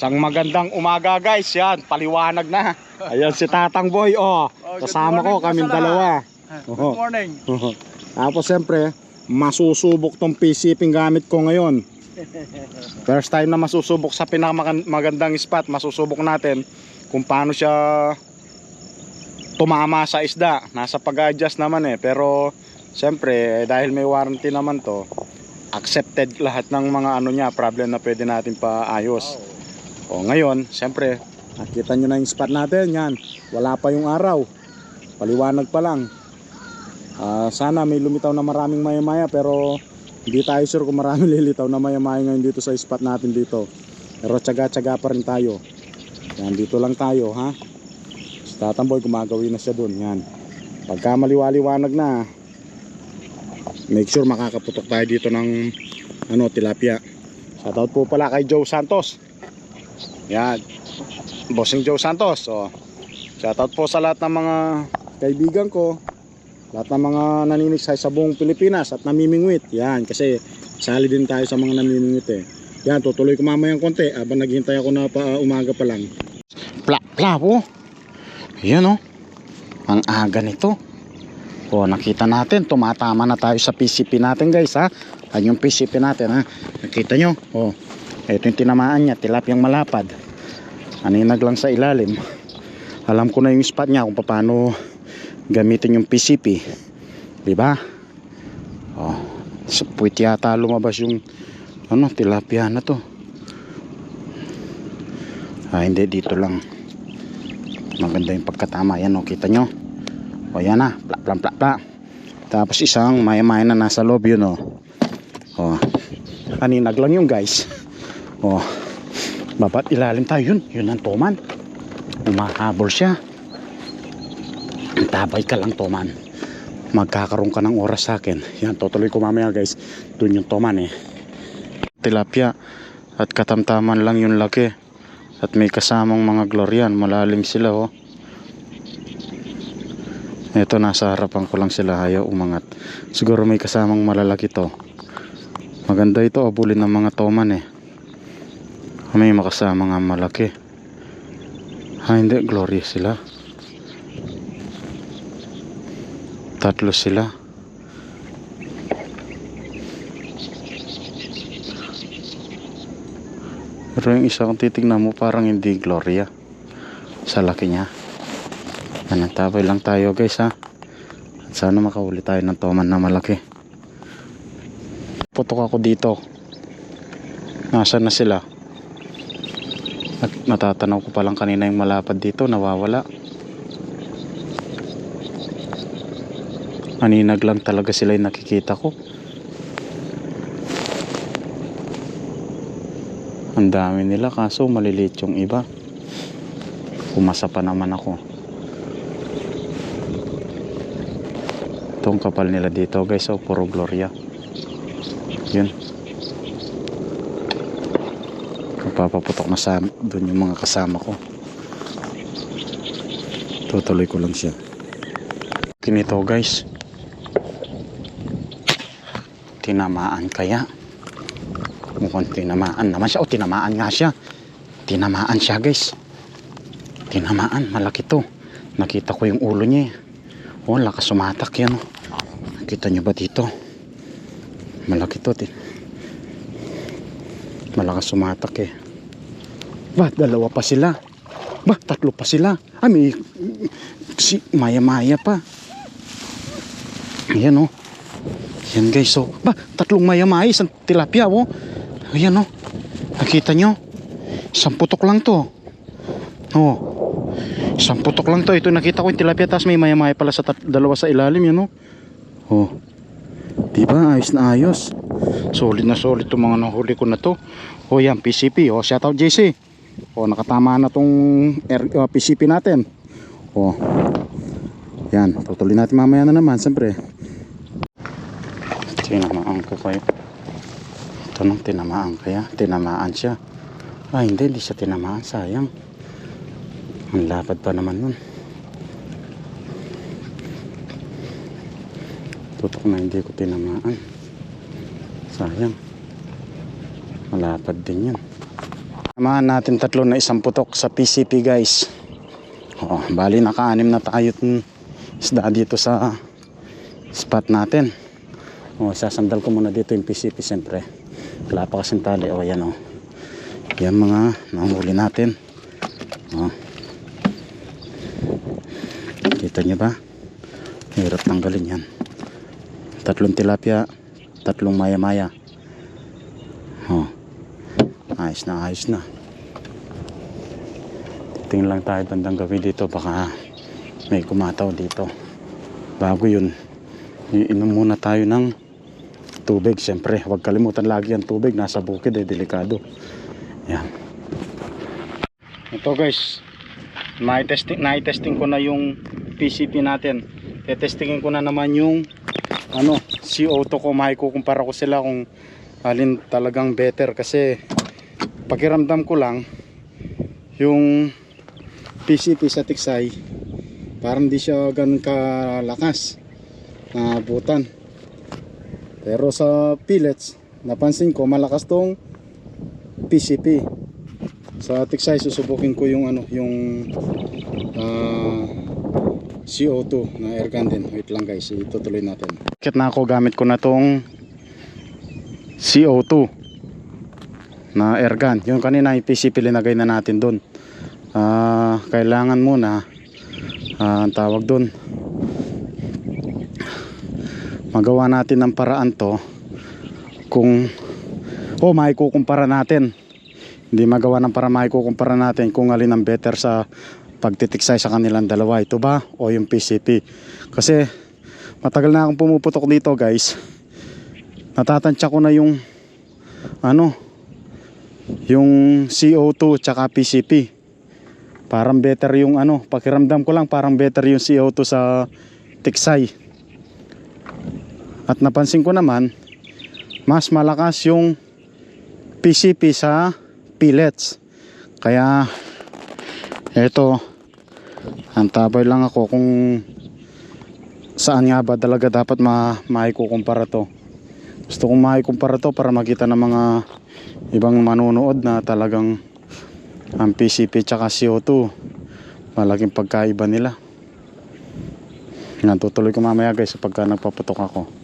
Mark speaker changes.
Speaker 1: Isang magandang umaga guys, yan, paliwanag na. Ayan si Tatang Boy, oh.
Speaker 2: good
Speaker 1: Kasama ko, kaming dalawa.
Speaker 2: Good morning.
Speaker 1: Tapos siyempre, masusubok tong PCP gamit ko ngayon. First time na masusubok sa pinakamagandang spot, masusubok natin kung paano siya tumama sa isda. Nasa pag-adjust naman eh, pero siyempre, eh, dahil may warranty naman to, accepted lahat ng mga ano niya, problem na pwede natin paayos. O ngayon, siyempre, nakita nyo na yung spot natin. Yan, wala pa yung araw. Paliwanag pa lang. Ah, sana may lumitaw na maraming maya-maya pero hindi tayo sure kung maraming lilitaw na maya-maya ngayon dito sa spot natin dito. Pero tsaga-tsaga pa rin tayo. Yan, dito lang tayo, ha? Si Tatamboy, gumagawin na siya dun. Yan. Pagka maliwaliwanag na, make sure makakaputok tayo dito ng ano, tilapia. Shoutout po pala kay Joe Santos. Yan. Bossing Joe Santos. So, shoutout po sa lahat ng mga kaibigan ko. Lahat ng mga naninigsay sa buong Pilipinas at namimingwit. Yan, kasi sali din tayo sa mga namimingwit eh. Yan, tutuloy ko mamayang konti habang naghihintay ako na pa, umaga pa lang. Pla, pla po. Yan oh. Ang aga nito. O, nakita natin, tumatama na tayo sa PCP natin guys ha. Yan yung PCP natin ha. Nakita nyo? O, ito yung tinamaan niya, tilapyang malapad. Aninag lang sa ilalim. Alam ko na yung spot niya kung paano gamitin yung PCP. 'Di ba? Oh, sa puwit yata lumabas yung ano, tilapia na to. Ah, hindi dito lang. Maganda yung pagkatama. Yan oh, kita nyo. O yan na, plak plak plak plak. Tapos isang maya-maya na nasa loob yun oh. Oh. Aninag lang yung guys. Oh. Babat ilalim tayo yun. Yun ang toman. Umahabol siya. Tabay ka lang toman. Magkakaroon ka ng oras sa akin. Yan, tutuloy ko mamaya guys. Doon yung toman eh. Tilapia. At katamtaman lang yung laki. At may kasamang mga glorian. Malalim sila oh. Ito nasa harapan ko lang sila ayaw umangat. Siguro may kasamang malalaki to. Maganda ito abulin ng mga toman eh. May makasama nga malaki. Ha hindi, glory sila. Tatlo sila. Pero yung isa kung titignan mo parang hindi Gloria. Sa laki niya. Nanantabay lang tayo guys ha. At sana makahuli tayo ng toman na malaki. Putok ako dito. Nasaan na sila? At natatanaw ko pa lang kanina yung malapad dito, nawawala. Aninag lang talaga sila yung nakikita ko. Ang dami nila kaso maliliit yung iba. Pumasa pa naman ako. Itong kapal nila dito guys, oh, puro gloria. Yun. Papaputok na sa doon yung mga kasama ko. Tutuloy ko lang siya. Kinito guys. Tinamaan kaya? Mukhang tinamaan naman siya. O tinamaan nga siya. Tinamaan siya guys. Tinamaan. Malaki to. Nakita ko yung ulo niya. eh. O, lakas sumatak yan. oh. Nakita niyo ba dito? Malaki to. Tin. Malakas sumatak eh. Ba, dalawa pa sila. Ba, tatlo pa sila. Ah, may si maya-maya pa. Ayan oh. Yan guys, so, ba, tatlong maya-maya, isang tilapia, oh. Ayan oh. Nakita nyo? Isang putok lang to. Oh. Isang putok lang to. Ito nakita ko yung tilapia, tapos may maya-maya pala sa dalawa sa ilalim, yan oh. Oh. Diba, ayos na ayos. Solid na solid itong mga nahuli ko na to. O yan, PCP. O, shoutout JC. O, nakatama na tong R- uh, PCP natin. O. Yan, tutuloy natin mamaya na naman, siyempre. Tinamaan ko kayo. Ito nung tinamaan kaya. Tinamaan siya. Ah, hindi, hindi siya tinamaan. Sayang. Ang lapad pa naman nun. Tutok na hindi ko tinamaan. Sayang. Malapad din yan. Samahan natin tatlo na isang putok sa PCP guys. Oh, bali naka-anim na tayo isda dito sa spot natin. Oh, sasandal ko muna dito yung PCP siyempre. Wala pa tali. Oh, yan oh. Yan mga nahuli natin. Oh. Kita nyo ba? Hirap tanggalin yan. Tatlong tilapia, tatlong maya-maya. Oh. Ayos na, ayos na. Tingin lang tayo bandang gabi dito. Baka may kumataw dito. Bago yun, iinom muna tayo ng tubig. Siyempre, huwag kalimutan lagi ang tubig. Nasa bukid eh, delikado. Yan. Ito guys, na-testing, na-testing ko na yung PCP natin. Tetestingin ko na naman yung ano, CO2 ko. Makikukumpara ko sila kung alin talagang better kasi pakiramdam ko lang yung PCP sa Tiksay parang di siya ganun kalakas na butan pero sa pellets napansin ko malakas tong PCP sa Tiksay susubukin ko yung ano yung ah, CO2 na air din. Wait lang guys. Itutuloy natin. Kit na ako gamit ko na tong CO2 na air gun. Yung kanina yung PCP linagay na natin doon. Ah, kailangan muna ah, ang tawag doon magawa natin ng paraan to kung oh maikukumpara natin. Hindi magawa ng para maikukumpara natin kung alin ang better sa pagtitiksay sa kanilang dalawa. Ito ba o yung PCP kasi matagal na akong pumuputok dito guys. Natatansya ko na yung ano yung CO2 tsaka PCP parang better yung ano pakiramdam ko lang parang better yung CO2 sa tiksay. At napansin ko naman mas malakas yung PCP sa pellets. Kaya eto antabay lang ako kung saan nga ba talaga dapat ma maikukumpara to. Gusto kong maikumpara to para makita ng mga ibang manonood na talagang ang PCP tsaka CO2 malaking pagkaiba nila. Natutuloy ko mamaya guys pagka nagpaputok ako